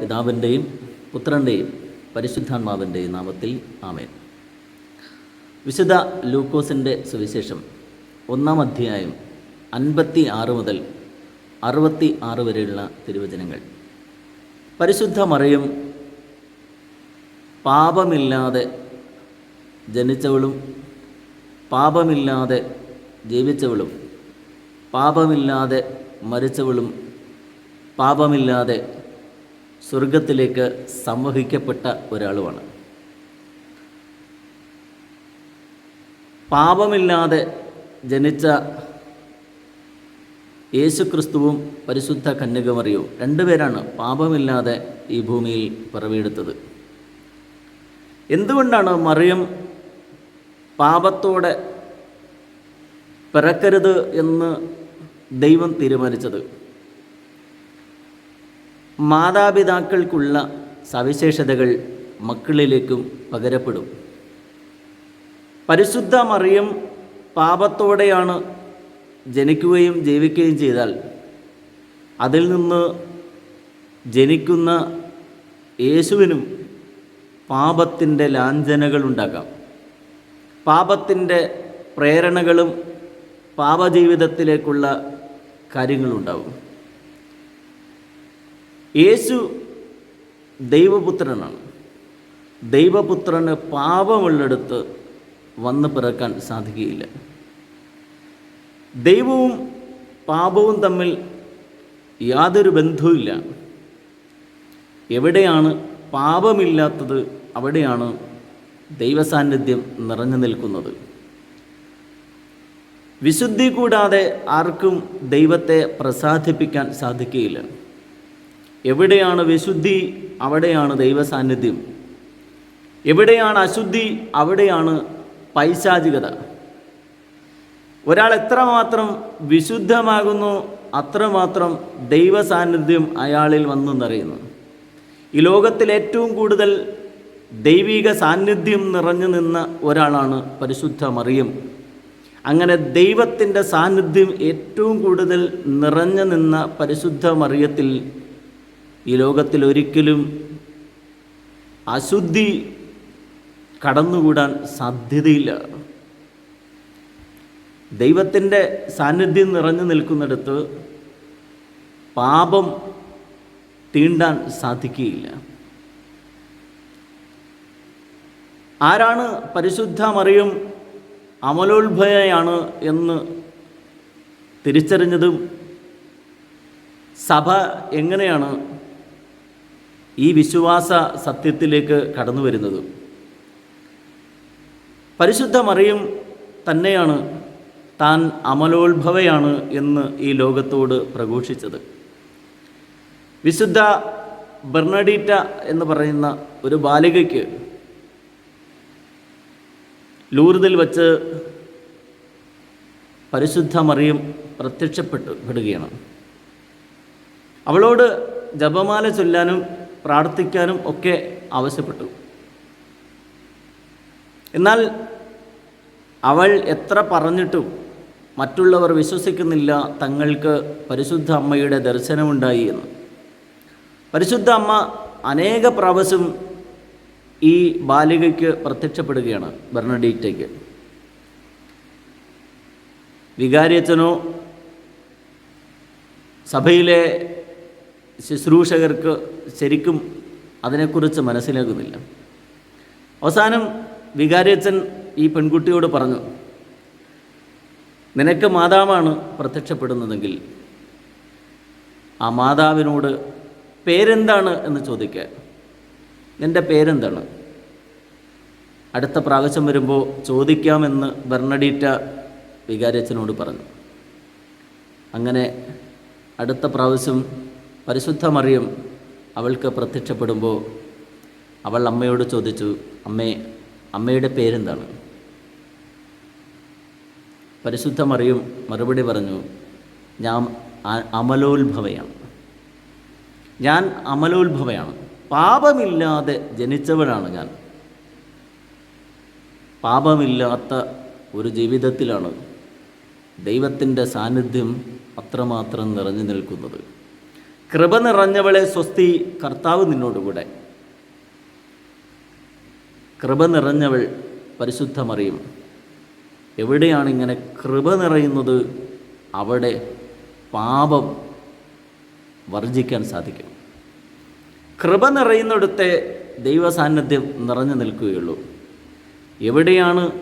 പിതാവിന്റെയും പുത്രന്റെയും പരിശുദ്ധാത്മാവിന്റെയും നാമത്തിൽ ആമേൻ. വിശുദ്ധ ലൂക്കോസിന്റെ സുവിശേഷം ഒന്നാം അധ്യായം അൻപത്തി ആറ് മുതൽ അറുപത്തി ആറ് വരെയുള്ള തിരുവചനങ്ങൾ. പരിശുദ്ധ മറിയം പാപമില്ലാതെ ജനിച്ചവളും പാപമില്ലാതെ ജീവിച്ചവളും പാപമില്ലാതെ മരിച്ചവളും പാപമില്ലാതെ സ്വർഗത്തിലേക്ക് സംവഹിക്കപ്പെട്ട ഒരാളുമാണ്. പാപമില്ലാതെ ജനിച്ച യേശുക്രിസ്തുവും പരിശുദ്ധ കന്യകമറിയവും രണ്ടുപേരാണ് പാപമില്ലാതെ ഈ ഭൂമിയിൽ പിറവിയെടുത്തത്. എന്തുകൊണ്ടാണ് മറിയം പാപത്തോടെ പിറക്കരുത് എന്ന് ദൈവം തീരുമാനിച്ചത്? മാതാപിതാക്കൾക്കുള്ള സവിശേഷതകൾ മക്കളിലേക്കും പകരപ്പെടും. പരിശുദ്ധ മറിയം പാപത്തോടെയാണ് ജനിക്കുകയും ജീവിക്കുകയും ചെയ്താൽ അതിൽ നിന്ന് ജനിക്കുന്ന യേശുവിനും പാപത്തിന്റെ ലാഞ്ചനകളുണ്ടാകാം പാപത്തിന്റെ പ്രേരണകളും പാപജീവിതത്തിലേക്കുള്ള കാര്യങ്ങളുണ്ടാവും. യേശു ദൈവപുത്രനാണ്. ദൈവപുത്രന് പാപമുള്ളിടത്ത് വന്ന് പിറക്കാൻ സാധിക്കുകയില്ല. ദൈവവും പാപവും തമ്മിൽ യാതൊരു ബന്ധവുമില്ല. എവിടെയാണ് പാപമില്ലാത്തത് അവിടെയാണ് ദൈവസാന്നിധ്യം നിറഞ്ഞു നിൽക്കുന്നത്. വിശുദ്ധി കൂടാതെ ആർക്കും ദൈവത്തെ പ്രസാദിപ്പിക്കാൻ സാധിക്കുകയില്ല. എവിടെയാണ് വിശുദ്ധി അവിടെയാണ് ദൈവസാന്നിധ്യം. എവിടെയാണ് അശുദ്ധി അവിടെയാണ് പൈശാചികത. ഒരാൾ എത്രമാത്രം വിശുദ്ധമാകുന്നു അത്രമാത്രം ദൈവസാന്നിധ്യം അയാളിൽ വന്നു നിറയുന്നു ഈ ലോകത്തിൽ ഏറ്റവും കൂടുതൽ ദൈവിക സാന്നിധ്യം നിറഞ്ഞു നിന്ന ഒരാളാണ് പരിശുദ്ധ മറിയം. അങ്ങനെ ദൈവത്തിന്റെ സാന്നിധ്യം ഏറ്റവും കൂടുതൽ നിറഞ്ഞു നിന്ന പരിശുദ്ധ മറിയത്തിൽ ഈ ലോകത്തിൽ ഒരിക്കലും അശുദ്ധി കടന്നുകൂടാൻ സാധ്യതയില്ല. ദൈവത്തിന്റെ സാന്നിധ്യം നിറഞ്ഞു നിൽക്കുന്നിടത്ത് പാപം തീണ്ടാൻ സാധിക്കുകയില്ല. ആരാണ് പരിശുദ്ധ മറിയും എന്ന് തിരിച്ചറിഞ്ഞതും സഭ എങ്ങനെയാണ് ഈ വിശ്വാസ സത്യത്തിലേക്ക് കടന്നു വരുന്നത്. പരിശുദ്ധ മറിയും തന്നെയാണ് താൻ അമലോത്ഭവയാണ് എന്ന് ഈ ലോകത്തോട് പ്രഘോഷിച്ചത്. വിശുദ്ധ ബെർണഡീറ്റ എന്ന് പറയുന്ന ഒരു ബാലികയ്ക്ക് ലൂർദിൽ വച്ച് പരിശുദ്ധ മറിയം പ്രത്യക്ഷപ്പെട്ടു പെടുകയാണ് അവളോട് ജപമാല ചൊല്ലാനും പ്രാർത്ഥിക്കാനും ഒക്കെ ആവശ്യപ്പെട്ടു. എന്നാൽ അവൾ എത്ര പറഞ്ഞിട്ടും മറ്റുള്ളവർ വിശ്വസിക്കുന്നില്ല തങ്ങൾക്ക് പരിശുദ്ധ അമ്മയുടെ ദർശനമുണ്ടായി എന്ന്. പരിശുദ്ധ അമ്മ അനേക പ്രാവശ്യം ഈ ബാലികയ്ക്ക് പ്രത്യക്ഷപ്പെടുകയാണ് ബെർണഡീറ്റയ്ക്ക്. വികാരിയച്ഛനോ സഭയിലെ ശുശ്രൂഷകർക്ക് ശരിക്കും അതിനെക്കുറിച്ച് മനസ്സിലാകുന്നില്ല. അവസാനം വികാരിയച്ഛൻ ഈ പെൺകുട്ടിയോട് പറഞ്ഞു നിനക്ക് മാതാവാണ് പ്രത്യക്ഷപ്പെടുന്നതെങ്കിൽ ആ മാതാവിനോട് പേരെന്താണ് എന്ന് ചോദിക്കുക നിന്റെ പേരെന്താണ്? അടുത്ത പ്രാവശ്യം വരുമ്പോൾ ചോദിക്കാമെന്ന് ബെർണഡീറ്റ വികാരിയച്ഛനോട് പറഞ്ഞു. അങ്ങനെ അടുത്ത പ്രാവശ്യം പരിശുദ്ധ മറിയം അവൾക്ക് പ്രത്യക്ഷപ്പെടുമ്പോൾ അവൾ അമ്മയോട് ചോദിച്ചു അമ്മേ അമ്മയുടെ പേരെന്താണ്? പരിശുദ്ധ മറിയും മറുപടി പറഞ്ഞു ഞാൻ അമലോത്ഭവയാണ്. ഞാൻ അമലോത്ഭവയാണ്. പാപമില്ലാതെ ജനിച്ചവനാണ് ഞാൻ. പാപമില്ലാത്ത ഒരു ജീവിതത്തിലാണ് ദൈവത്തിന്റെ സാന്നിധ്യം അത്രമാത്രം നിറഞ്ഞു നിൽക്കുന്നത്. കൃപ നിറഞ്ഞവളെ സ്വസ്തി കർത്താവ് നിന്നോടുകൂടെ. കൃപ നിറഞ്ഞവൾ പരിശുദ്ധമറിയും. എവിടെയാണ് ഇങ്ങനെ കൃപ നിറയുന്നത്? അവിടെ പാപം വർജിക്കാൻ സാധിക്കും. കൃപ നിറയുന്നിടത്തെ ദൈവസാന്നിധ്യം നിറഞ്ഞു നിൽക്കുകയുള്ളൂ. എവിടെയാണ്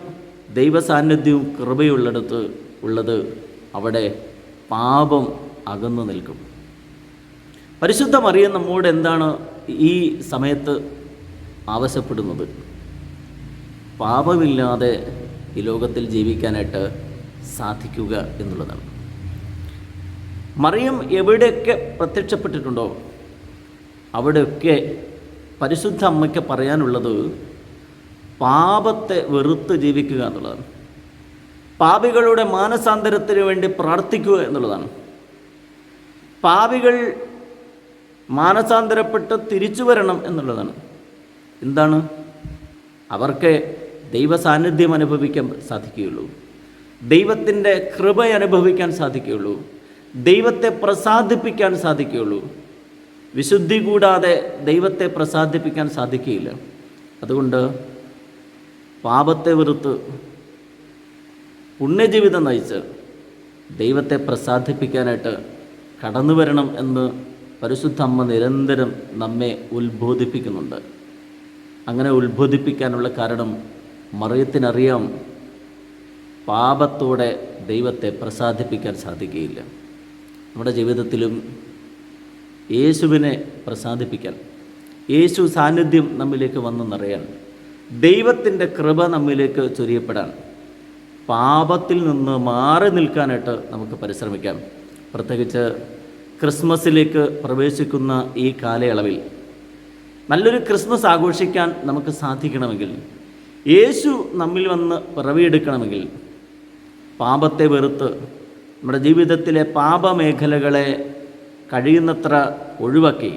ദൈവസാന്നിധ്യവും കൃപയുള്ളിടത്ത് ഉള്ളത്? അവിടെ പാപം അകന്നു നിൽക്കും. പരിശുദ്ധ മറിയം നമ്മോട് എന്താണ് ഈ സമയത്ത് ആവശ്യപ്പെടുന്നത്? പാപമില്ലാതെ ഈ ലോകത്തിൽ ജീവിക്കാനായിട്ട് സാധിക്കുക എന്നുള്ളതാണ്. മറിയം എവിടെയൊക്കെ പ്രത്യക്ഷപ്പെട്ടിട്ടുണ്ടോ അവിടെയൊക്കെ പരിശുദ്ധ അമ്മയ്ക്ക് പറയാനുള്ളത് പാപത്തെ വെറുത്ത് ജീവിക്കുക എന്നുള്ളതാണ്. പാപികളുടെ മാനസാന്തരത്തിന് വേണ്ടി പ്രാർത്ഥിക്കുക എന്നുള്ളതാണ്. പാപികൾ മാനസാന്തരപ്പെട്ട് തിരിച്ചു വരണം എന്നുള്ളതാണ്. എന്താണ്? അവർക്ക് ദൈവ സാന്നിധ്യം അനുഭവിക്കാൻ സാധിക്കുകയുള്ളൂ. ദൈവത്തിന്റെ കൃപ അനുഭവിക്കാൻ സാധിക്കുകയുള്ളൂ. ദൈവത്തെ പ്രസാദിപ്പിക്കാൻ സാധിക്കുകയുള്ളൂ. വിശുദ്ധി കൂടാതെ ദൈവത്തെ പ്രസാദിപ്പിക്കാൻ സാധിക്കുകയില്ല. അതുകൊണ്ട് പാപത്തെ വെറുത്ത് പുണ്യജീവിതം നയിച്ച് ദൈവത്തെ പ്രസാദിപ്പിക്കാനായിട്ട് കടന്നു വരണം എന്ന് പരിശുദ്ധ അമ്മ നിരന്തരം നമ്മെ ഉത്ബോധിപ്പിക്കുന്നുണ്ട്. അങ്ങനെ ഉത്ബോധിപ്പിക്കാനുള്ള കാരണം മറിയത്തിനറിയാം. പാപത്തോടെ ദൈവത്തെ പ്രസാദിപ്പിക്കാൻ സാധിക്കുകയില്ല. നമ്മുടെ ജീവിതത്തിലും യേശുവിനെ പ്രസാദിപ്പിക്കാൻ യേശു സാന്നിധ്യം നമ്മിലേക്ക് വന്നു നിറയാൻ ദൈവത്തിന്റെ കൃപ നമ്മിലേക്ക് ചൊരിയപ്പെടാൻ പാപത്തിൽ നിന്ന് മാറി നിൽക്കാനായിട്ട് നമുക്ക് പരിശ്രമിക്കാം. പ്രത്യേകിച്ച് ക്രിസ്മസിലേക്ക് പ്രവേശിക്കുന്ന ഈ കാലയളവിൽ നല്ലൊരു ക്രിസ്മസ് ആഘോഷിക്കാൻ നമുക്ക് സാധിക്കണമെങ്കിൽ യേശു നമ്മിൽ വന്ന് പിറവിയെടുക്കണമെങ്കിൽ പാപത്തെ വെറുത്ത് നമ്മുടെ ജീവിതത്തിലെ പാപമേഖലകളെ കഴിയുന്നത്ര ഒഴിവാക്കി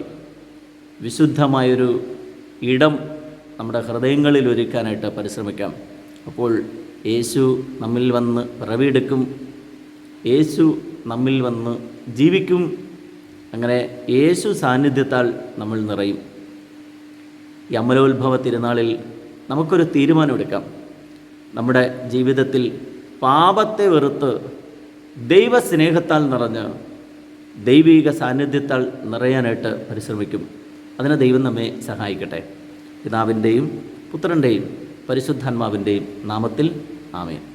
വിശുദ്ധമായൊരു ഇടം നമ്മുടെ ഹൃദയങ്ങളിൽ ഒരുക്കാനായിട്ട് പരിശ്രമിക്കാം. അപ്പോൾ യേശു നമ്മിൽ വന്ന് പിറവിയെടുക്കും. യേശു നമ്മിൽ വന്ന് ജീവിക്കും. അങ്ങനെ യേശു സാന്നിധ്യത്താൽ നമ്മൾ നിറയും. ഈ അമലോത്ഭവ തിരുനാളിൽ നമുക്കൊരു തീരുമാനമെടുക്കാം. നമ്മുടെ ജീവിതത്തിൽ പാപത്തെ വെറുത്ത് ദൈവസ്നേഹത്താൽ നിറഞ്ഞ് ദൈവിക സാന്നിധ്യത്താൽ നിറയാനായിട്ട് പരിശ്രമിക്കും. അതിനെ ദൈവം നമ്മെ സഹായിക്കട്ടെ. പിതാവിന്റെയും പുത്രന്റെയും പരിശുദ്ധാത്മാവിന്റെയും നാമത്തിൽ ആമേൻ.